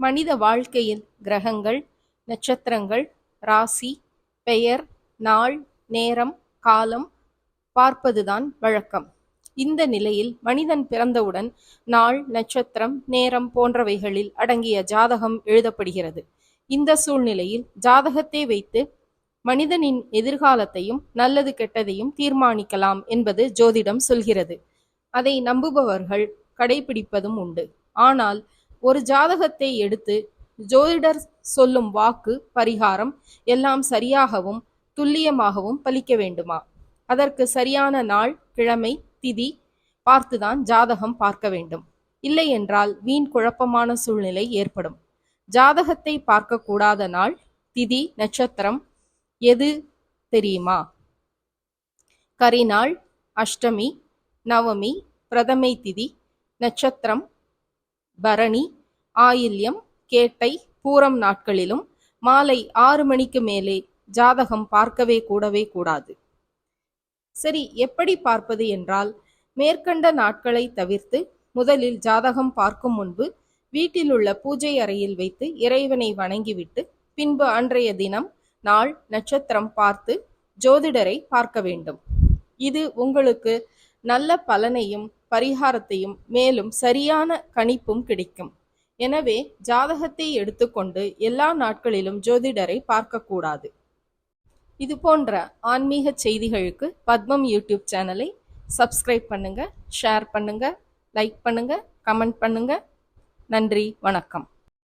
மனித வாழ்க்கையில் கிரகங்கள் நட்சத்திரங்கள் ராசி பெயர் நாள் நேரம் காலம் பார்ப்பதுதான் வழக்கம். இந்த நிலையில் மனிதன் பிறந்தவுடன் நாள் நட்சத்திரம் நேரம் போன்றவைகளில் அடங்கிய ஜாதகம் எழுதப்படுகிறது. இந்த சூழ்நிலையில் ஜாதகத்தை வைத்து மனிதனின் எதிர்காலத்தையும் நல்லது கெட்டதையும் தீர்மானிக்கலாம் என்பது ஜோதிடம் சொல்கிறது. அதை நம்புபவர்கள் கடைபிடிப்பதும் உண்டு. ஆனால் ஒரு ஜாதகத்தை எடுத்து ஜோதிடர் சொல்லும் வாக்கு பரிகாரம் எல்லாம் சரியாகவும் துல்லியமாகவும் பலிக்க வேண்டுமா? அதற்கு சரியான நாள் கிழமை திதி பார்த்துதான் ஜாதகம் பார்க்க வேண்டும். இல்லை என்றால் வீண் குழப்பமான சூழ்நிலை ஏற்படும். ஜாதகத்தை பார்க்கக்கூடாத நாள் திதி நட்சத்திரம் எது தெரியுமா? கரிநாள் அஷ்டமி நவமி பிரதமை திதி நட்சத்திரம் பரணி ஆயில்யம் கேட்டை பூரம் நாட்களிலும் மாலை ஆறு மணிக்கு மேலே ஜாதகம் பார்க்கவே கூடவே கூடாது. சரி எப்படி பார்ப்பது என்றால் மேற்கண்ட நாட்களை தவிர்த்து முதலில் ஜாதகம் பார்க்கும் முன்பு வீட்டில் உள்ள பூஜை அறையில் வைத்து இறைவனை வணங்கிவிட்டு பின்பு அன்றைய தினம் நாள் நட்சத்திரம் பார்த்து ஜோதிடரை பார்க்க வேண்டும். இது உங்களுக்கு நல்ல பலனையும் பரிகாரத்தையும் மேலும் சரியான கணிப்பும் கிடைக்கும். எனவே ஜாதகத்தை எடுத்துக்கொண்டு எல்லா நாட்களிலும் ஜோதிடரை பார்க்கக்கூடாது. இது போன்ற ஆன்மீக செய்திகளுக்கு பத்மம் யூடியூப் சேனலை சப்ஸ்கிரைப் பண்ணுங்க ஷேர் பண்ணுங்க லைக் பண்ணுங்க கமெண்ட் பண்ணுங்க. நன்றி வணக்கம்.